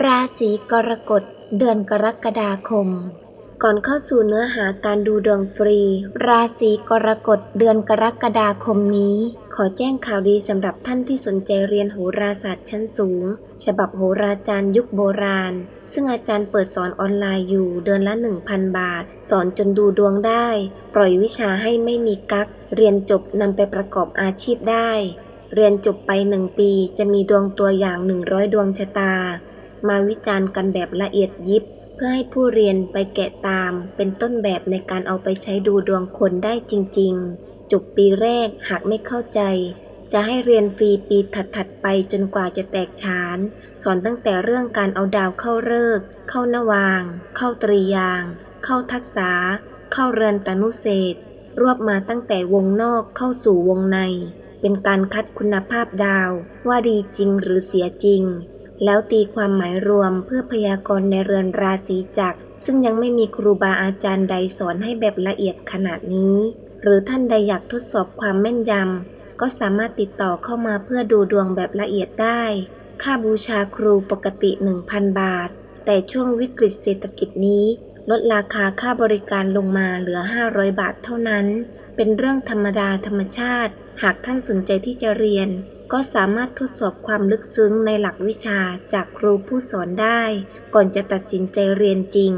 ราศีกรกฎเดือนกรกฎาคม ก่อนเข้าสู่เนื้อหาการดูดวงฟรี ราศีกรกฎเดือนกรกฎาคมนี้ ขอแจ้งข่าวดีสำหรับท่านที่สนใจเรียนโหราศาสตร์ชั้นสูง ฉบับโหราจารย์ยุคโบราณ ซึ่งอาจารย์เปิดสอนออนไลน์อยู่เดือนละ 1,000 บาท สอนจนดูดวงได้ ปล่อยวิชาให้ไม่มีกัก เรียนจบนำไปประกอบอาชีพได้ เรียนจบไปหนึ่งปี จะมีดวงตัวอย่าง 100 ดวงชะตา มาวิจารณ์กันแบบละเอียดยิบ เพื่อให้ผู้เรียนไปแกะตาม เป็นต้นแบบในการเอาไปใช้ดูดวงคนได้จริง ๆ จบปีแรกหากไม่เข้าใจ จะให้เรียนฟรีปีถัดๆไปจนกว่าจะแตกฉาน สอนตั้งแต่เรื่องการเอาดาวเข้าฤกษ์เข้านวาง เข้าตรียาง เข้าทักษา เข้าเรือนตนุเศษรวบมาตั้งแต่วงนอกเข้าสู่วงใน เป็นการคัดคุณภาพดาวว่าดีจริงหรือเสียจริง แล้วตีความหมายรวมเพื่อพยากรณ์ในเรือนราศีจักรซึ่งยังไม่มีครูบาอาจารย์ใดสอนให้แบบละเอียดขนาดนี้ หรือท่านใดอยากทดสอบความแม่นยำ ก็สามารถติดต่อเข้ามาเพื่อดูดวงแบบละเอียดได้ ค่าบูชาครูปกติ 1,000 บาท แต่ช่วงวิกฤตเศรษฐกิจนี้ลดราคาค่าบริการลงมาเหลือ 500 บาทเท่านั้น เป็นเรื่องธรรมดาธรรมชาติ หากท่านสนใจที่จะเรียน ก็สามารถทดสอบความลึกซึ้งในหลักวิชาจากครูผู้สอนได้ ก่อนจะตัดสินใจเรียนจริง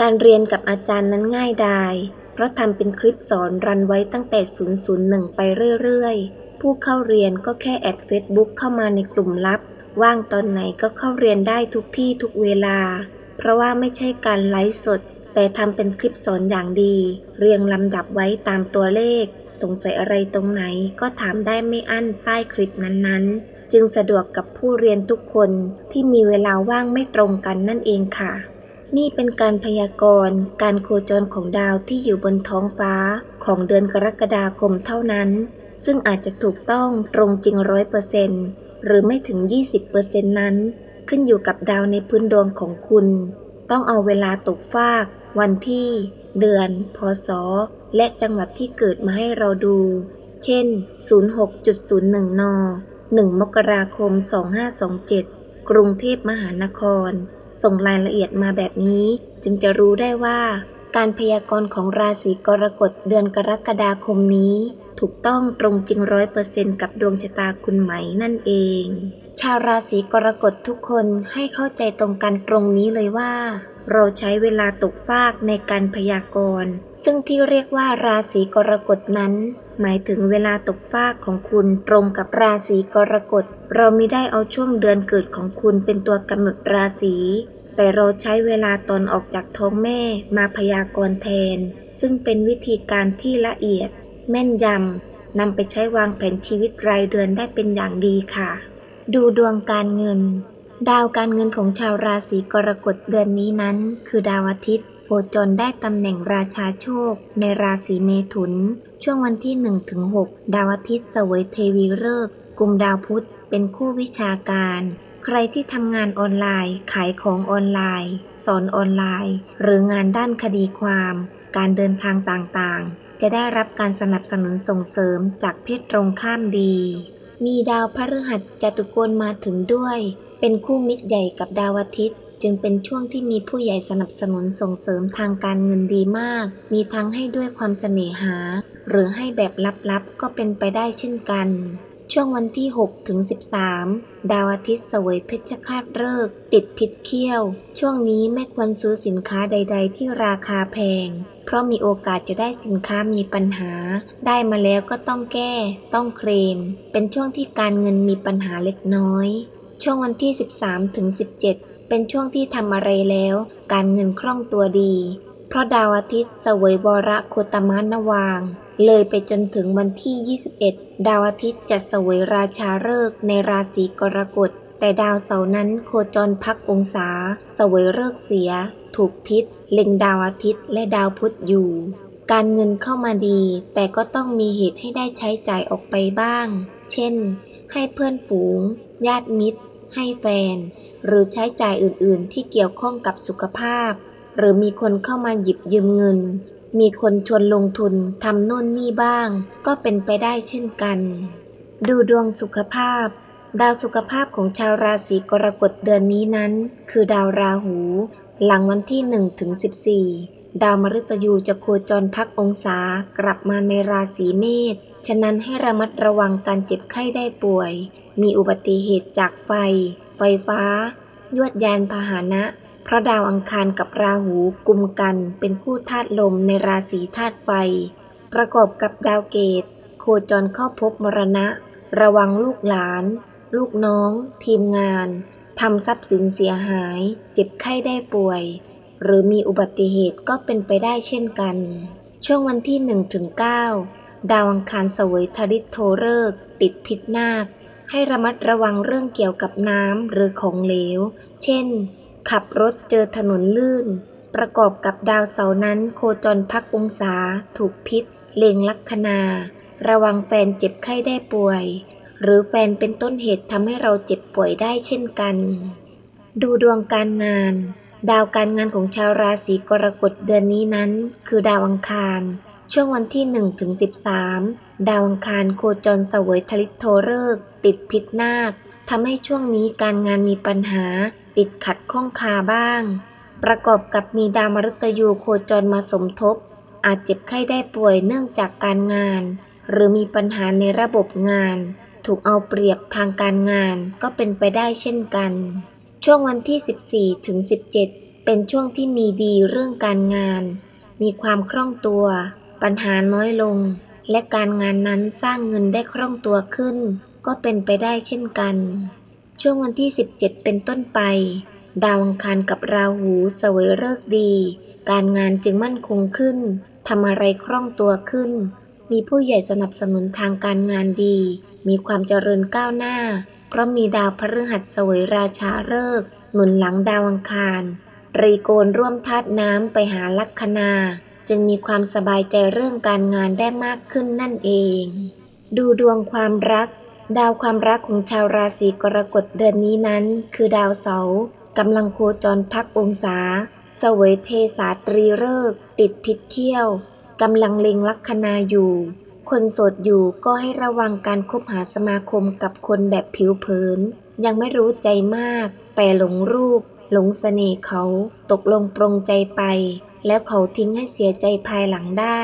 การเรียนกับอาจารย์นั้นง่ายดาย เพราะทำเป็นคลิปสอนรันไว้ตั้งแต่ 001 ไปเรื่อยๆ ผู้เข้าเรียนก็แค่แอดเฟซบุ๊กเข้ามาในกลุ่มลับ ว่างตอนไหนก็เข้าเรียนได้ทุกที่ทุกเวลา เพราะว่าไม่ใช่การไลฟ์สด แต่ทำเป็นคลิปสอนอย่างดี เรียงลำดับไว้ตามตัวเลข สงสัยอะไรตรงไหนก็ถามได้ไม่อั้นใต้คลิปนั้นๆ จึงสะดวกกับผู้เรียนทุกคนที่มีเวลาว่างไม่ตรงกันนั่นเองค่ะ นี่เป็นการพยากรณ์ การโคจรของดาวที่อยู่บนท้องฟ้าของเดือนกรกฎาคมเท่านั้น ซึ่งอาจจะถูกต้องตรงจริงร้อยเปอร์เซนต์หรือไม่ถึง 20%นั้น ขึ้นอยู่กับดาวในพื้นดวงของคุณ ต้องเอาเวลาตกฟาก วันที่ เดือน พศ และจังหวัดที่เกิดมาให้เราดู เช่น 06.01 น 1 มกราคม 2527 กรุงเทพมหานคร ส่งรายละเอียดมาแบบนี้ จึงจะรู้ได้ว่า การพยากรณ์ของราศีกรกฎเดือนกรกฎาคมนี้ ถูกต้องตรงจริงร้อยเปอร์เซนกับดวงชะตาคุณไหมนั่นเอง ชาวราศีกรกฎทุกคนให้เข้าใจตรงกันตรงนี้เลยว่า เราใช้เวลาตกฟากในการพยากรณ์ ซึ่งที่เรียกว่าราศีกรกฎนั้น หมายถึงเวลาตกฟากของคุณตรงกับราศีกรกฎ เราไม่ได้เอาช่วงเดือนเกิดของคุณเป็นตัวกำหนดราศีแต่เราใช้เวลาตอนออกจากท้องแม่มาพยากรณ์แทน ซึ่งเป็นวิธีการที่ละเอียด แม่นยำนำไปใช้วางแผนชีวิตรายเดือนได้เป็นอย่างดีค่ะ ดูดวงการเงิน ดาวการเงินของชาวราศีกรกฎเดือนนี้นั้น คือดาวอาทิตย์โคจรได้ตำแหน่งราชาโชค ในราศีเมถุน ช่วงวันที่1-6ดาวอาทิตย์เสวยเทวีฤกษ์กลุ่มดาวพุธเป็นคู่วิชาการ ใครที่ทำงานออนไลน์ ขายของออนไลน์ สอนออนไลน์ หรืองานด้านคดีความ การเดินทางต่างๆ จะได้รับการสนับสนุนส่งเสริมจากเพศตรงข้ามดี มีดาวพฤหัสจตุโกนมาถึงด้วย เป็นคู่มิตรใหญ่กับดาวอาทิตย์ จึงเป็นช่วงที่มีผู้ใหญ่สนับสนุนส่งเสริมทางการเงินดีมาก มีทั้งให้ด้วยความเสน่หา หรือให้แบบลับๆก็เป็นไปได้เช่นกัน ช่วงวันที่ 6 ถึง 13 ดาวอาทิตย์เสวยเพชฌฆาตฤกษ์ติดพิษเขี้ยว ช่วงนี้ไม่ควรซื้อสินค้าใด ๆ ที่ราคาแพง เพราะมีโอกาสจะได้สินค้ามีปัญหา ได้มาแล้วก็ต้องแก้ ต้องเคลม เป็นช่วงที่การเงินมีปัญหาเล็กน้อย ช่วงวันที่ 13 ถึง 17 เป็นช่วงที่ทำอะไรแล้ว การเงินคล่องตัวดี เพราะดาวอาทิตย์เสวยวรโคตมานวาง เลยไปจนถึงวันที่ 21 ดาวอาทิตย์จะเสวยราชาฤกษ์ในราศีกรกฎ แต่ดาวเสาร์นั้นโคจรพักองศา เสวยฤกษ์เสีย ถูกทิศเล็งดาวอาทิตย์และดาวพุธอยู่ การเงินเข้ามาดี แต่ก็ต้องมีเหตุให้ได้ใช้จ่ายออกไปบ้าง เช่น ให้เพื่อนฝูง ญาติมิตร ให้แฟน หรือใช้จ่ายอื่นๆ ที่เกี่ยวข้องกับสุขภาพ หรือมีคนเข้ามาหยิบยืมเงิน มีคนชวนลงทุนทำโน่นนี่บ้าง ก็เป็นไปได้เช่นกัน ดูดวงสุขภาพ ดาวสุขภาพของชาวราศีกรกฎเดือนนี้นั้น คือดาวราหู หลังวันที่1ถึง14 ดาวมฤตยูจะโคจรพักองศากลับมาในราศีเมษฉะนั้นให้ระมัดระวังการเจ็บไข้ได้ป่วย มีอุบัติเหตุจากไฟ ไฟฟ้า ยวดยานพาหนะ เพราะดาวอังคารกับราหูกุมกันเป็นคู่ธาตุลมในราศีธาตุไฟ ประกอบกับดาวเกต โคจรเข้าพบมรณะ ระวังลูกหลาน ลูกน้อง ทีมงานทำทรัพย์สินเสียหาย เจ็บไข้ได้ป่วย หรือมีอุบัติเหตุก็เป็นไปได้เช่นกัน ช่วงวันที่1ถึง9ดาวอังคารเสวยทริตโทฤกษ์ติดพิษนาค ให้ระมัดระวังเรื่องเกี่ยวกับน้ำหรือของเหลว เช่น ขับรถเจอถนนลื่น ประกอบกับดาวเสาร์นั้นโคจรพักองศา ถูกพิษ เลงลัคนา ระวังแฟนเจ็บไข้ได้ป่วย หรือแฟนเป็นต้นเหตุทำให้เราเจ็บป่วยได้เช่นกัน ดูดวงการงาน ดาวการงานของชาวราศีกรกฎเดือนนี้นั้น คือดาวอังคารช่วงวันที่1ถึง13 ดาวอังคารโคจรเสวยทลิตโทฤกษ์ติดพิษนาคทำให้ช่วงนี้การงานมีปัญหา ติดขัดข้องคาบ้าง ประกอบกับมีดาวมฤตยูโคจรมาสมทบ อาจเจ็บไข้ได้ป่วยเนื่องจากการงาน หรือมีปัญหาในระบบงาน ถูกเอาเปรียบทางการงานก็เป็นไปได้เช่นกัน ช่วงวันที่ 14 ถึง 17 เป็นช่วงที่มีดีเรื่องการงาน มีความคล่องตัว ปัญหาน้อยลง และการงานนั้นสร้างเงินได้คล่องตัวขึ้น ก็เป็นไปได้เช่นกัน ช่วงวันที่ 17 เป็นต้นไป ดาวอังคารกับราหูเสวยฤกษ์ดี การงานจึงมั่นคงขึ้นทำอะไรคล่องตัวขึ้น มีผู้ใหญ่สนับสนุนทางการงานดี มีความเจริญก้าวหน้า เพราะมีดาวพฤหัสเสวยราชาฤกษ์หนุนหลังดาวอังคารรีโกนร่วมธาตุน้ำไปหาลัคนา จึงมีความสบายใจเรื่องการงานได้มากขึ้นนั่นเอง ดูดวงความรัก ดาวความรักของชาวราศีกรกฎเดือนนี้นั้น คือดาวเสาร์กำลังโคจรพักองศา เสวยเทสาตรีฤกษ์ติดพิษเขี้ยวกำลังเล็งลัคนาอยู่ คนโสดอยู่ก็ให้ระวังการคบหาสมาคมกับคนแบบผิวเผิน ยังไม่รู้ใจมากแต่หลงรูป หลงเสน่ห์เขาตกลงปรงใจไป แล้วเขาทิ้งให้เสียใจภายหลังได้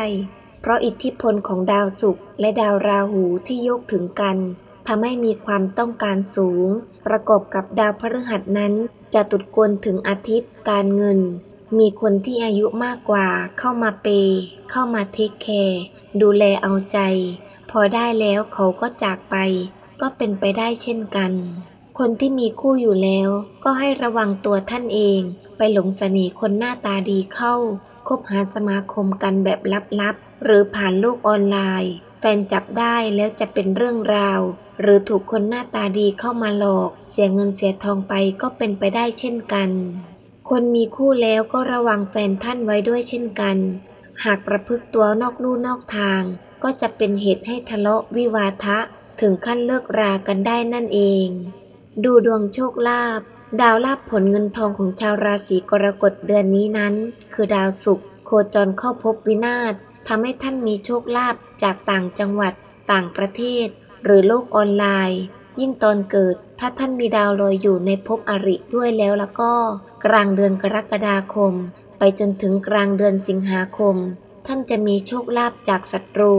เพราะอิทธิพลของดาวศุกร์และดาวราหูที่โยกถึงกัน ทำให้มีความต้องการสูง ประกอบกับดาวพฤหัสนั้น จะตุดกลถึงอาทิตย์ การเงิน มีคนที่อายุมากกว่า เข้ามาเปย์เข้ามาเทคแคร์ดูแลเอาใจ พอได้แล้วเขาก็จากไป ก็เป็นไปได้เช่นกัน คนที่มีคู่อยู่แล้ว ก็ให้ระวังตัวท่านเอง ไปหลงเสน่ห์คนหน้าตาดีเข้า คบหาสมาคมกันแบบลับๆหรือผ่านโลกออนไลน์ แฟนจับได้แล้วจะเป็นเรื่องราว หรือถูกคนหน้าตาดีเข้ามาหลอก เสียเงินเสียทองไปก็เป็นไปได้เช่นกัน คนมีคู่แล้วก็ระวังแฟนท่านไว้ด้วยเช่นกัน หากประพฤติตัวนอกลู่นอกทาง ก็จะเป็นเหตุให้ทะเลาะวิวาทะ ถึงขั้นเลิกรากันได้นั่นเอง ดูดวงโชคลาภดาวลาภผลเงินทองของชาวราศีกรกฎเดือนนี้นั้น คือดาวศุกร์โคจรเข้าพบวินาศทำให้ท่านมีโชคลาภจากต่างจังหวัด ต่างประเทศ หรือโลกออนไลน์ ยิ่งตอนเกิด ถ้าท่านมีดาวลอยอยู่ในภพอริด้วยแล้วแล้วก็ กลางเดือนกรกฎาคม ไปจนถึงกลางเดือนสิงหาคม ท่านจะมีโชคลาภจากศัตรู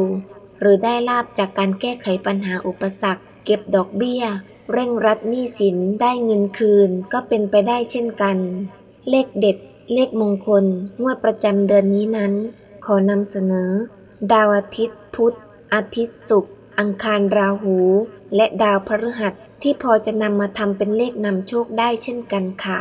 หรือได้ลาบจากการแก้ไขปัญหาอุปสรรค เก็บดอกเบี้ย เร่งรัดหนี้สินได้เงินคืนก็เป็นไปได้เช่นกัน เลขเด็ด เลขมงคลงวดประจำเดือนนี้นั้น ขอนำเสนอ ดาวอาทิตย์ พุธอาทิตย์ศุกร์ อังคารราหู และดาวพฤหัสที่พอจะนำมาทำเป็นเลขนำโชคได้เช่นกันค่ะ